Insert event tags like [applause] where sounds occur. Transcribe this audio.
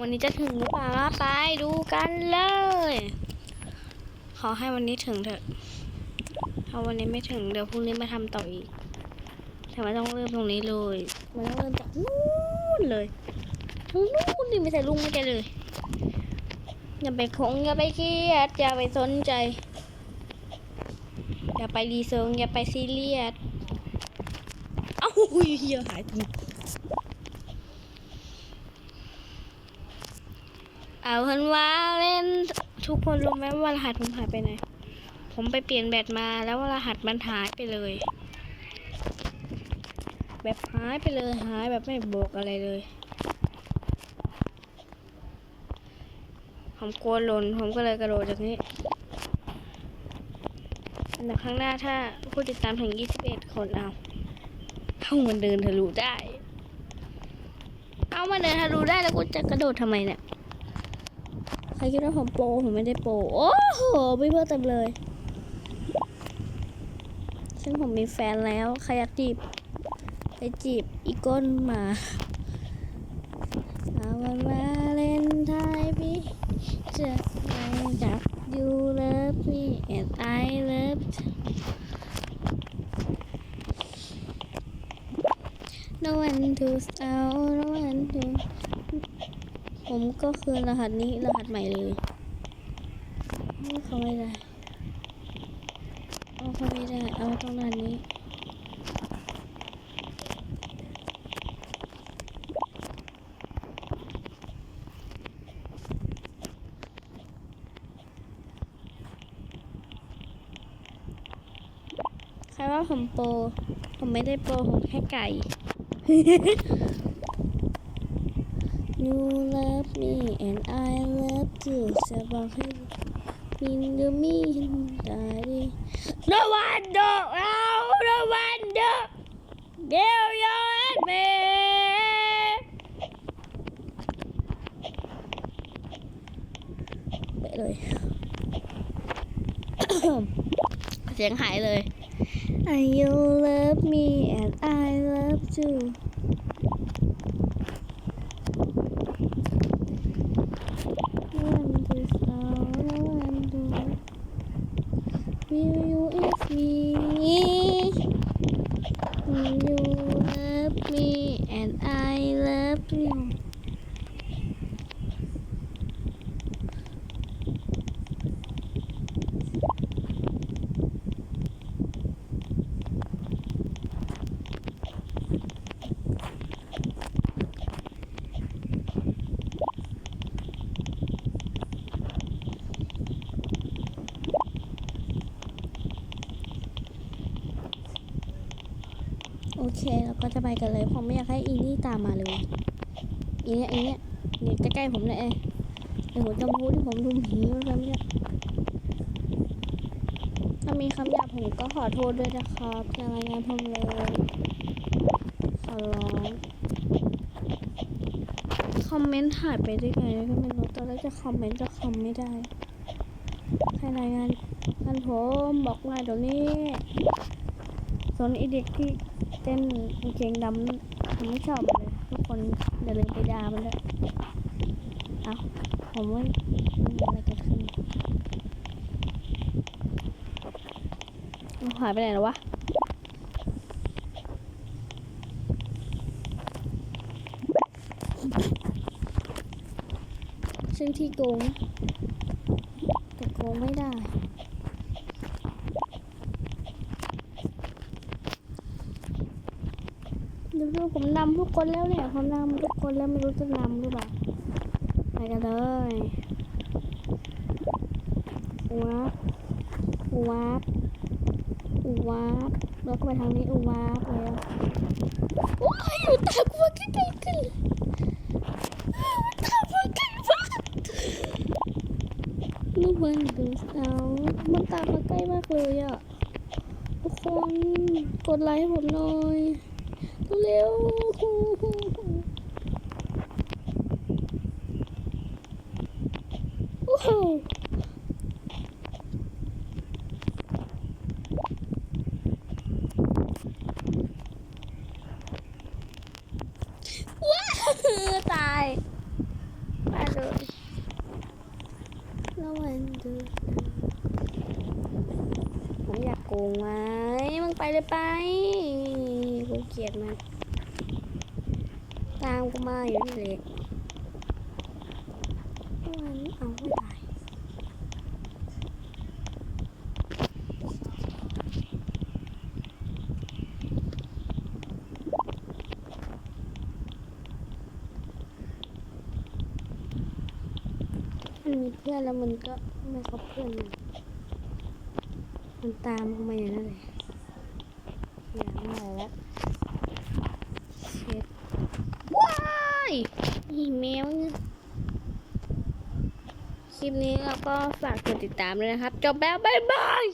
วันนี้จะถึงหรือเปล่าไปดูกันเลย ขอให้วันนี้ถึงเถอะ ถ้าวันนี้ไม่ถึงเดี๋ยวพรุ่งนี้มาทำต่ออีก แต่ว่าต้องเริ่มตรงนี้เลย มันต้องเริ่มจากนู้นเลยทางนู้นนี่ไม่ใส่ลุงไม่แกเลย อย่าไปคงอย่าไปเครียดอย่าไปสนใจ อย่าไปรีเซิงอย่าไปซีเรียสเอ้าเฮียหายไป เอาเพิ่นว่าเล่นทุกคนรู้ไหมว่ารหัสผมหายไปไหน ผมไปเปลี่ยนแบตมาแล้วรหัสมันหายไปเลย แบบหายไปเลยหายแบบไม่บอกอะไรเลย ผมกลัวหล่นผมก็เลยกระโดดจากนี้แต่ข้างหน้าถ้าผู้ติดตามถึง 21 คนเอาเข้ามันเดินทะลุได้ เอามันเดินทะลุได้แล้วกูจะกระโดดทำไมเนี่ย ใครคิดว่าผมโปผมไม่ได้โปโอ้โหพี่เพื่อเต็มเลย ซึ่งผมมีแฟนแล้ว ใครอยากจีบไปจีบอีกก้นมาเอาวันวาเลนไทน์พี่จะไม่จับ you love me and I love no one to out no one to ผมก็คือรหัสนี้รหัสใหม่เลยเขาไม่ได้เอาเขาไม่ได้เอาต้องรหัสนี้ใครว่าผมโปร ผมไม่ได้โปร ผมแค่ไก่ You love me and I love you จะบอกให้มินดูมีได้ดิ No one do oh, no one do Give your at me ไปเลย [coughs] เสียงหายเลย I you love me and I love you Will you is me โอเคเราก็จะไปกันเลยผมไม่อยากให้อีนี่ตามมาเลยอีเนี่ยอีเนี่ยเนี่ยใกล้ๆผมเลยเองเดี๋ยวผมจะพูดที่ผมดูผีมันแล้วเนี่ยถ้ามีคำหยาบผมก็ขอโทษด้วยนะครับอย่ารายงานผมเลยขอร้องคอมเมนต์หายไปได้ไงก็ไม่รู้ตอนแรกจะคอมเมนต์จะคอมไม่ได้ใครรายงานงานผมบอกหน่อยเดี๋ยวนี้ส่วนไอีเด็กที่ เต้นกางเกงดำผมไม่ชอบเลยทุกคนอย่าลืมไปด่ามันด้วยเอาผมว่ามันมีอะไรเกิดขึ้นหายไปไหนแล้ววะซึ่งที่โกงแต่โกงไม่ได้ ดูดูผมนำทุกคนแล้วเนี่ยผมนำทุกคนแล้วไม่รู้จะนำหรือเปล่าไปกันเลยวับวับวับแล้วก็ไปทางนี้วับแล้วโอ้ยอยู่ตากูมาใกล้ๆกันเลยมันตามมาใกล้มากนี่มันดูเอามันตามมาใกล้มากเลยอะทุกคนกดไลค์ให้ผมหน่อย เร็วว้าวตายมาดูแล้วมันดูผมอยากโกงไหมมึงไปเลยไป กูเกลียดมัน ตามกูมาอยู่นี่เลยมันเอาไม่ได้มันมีเพื่อนแล้วมันก็ไม่คบเพื่อนมันมันตามกูมาอยู่นั่นเลยอย่างไรแล้วเช็ดว้าย มวคลิปนี้เราก็ฝากกดติดตามเลยนะครับ จบแล้ว บ๊ายบาย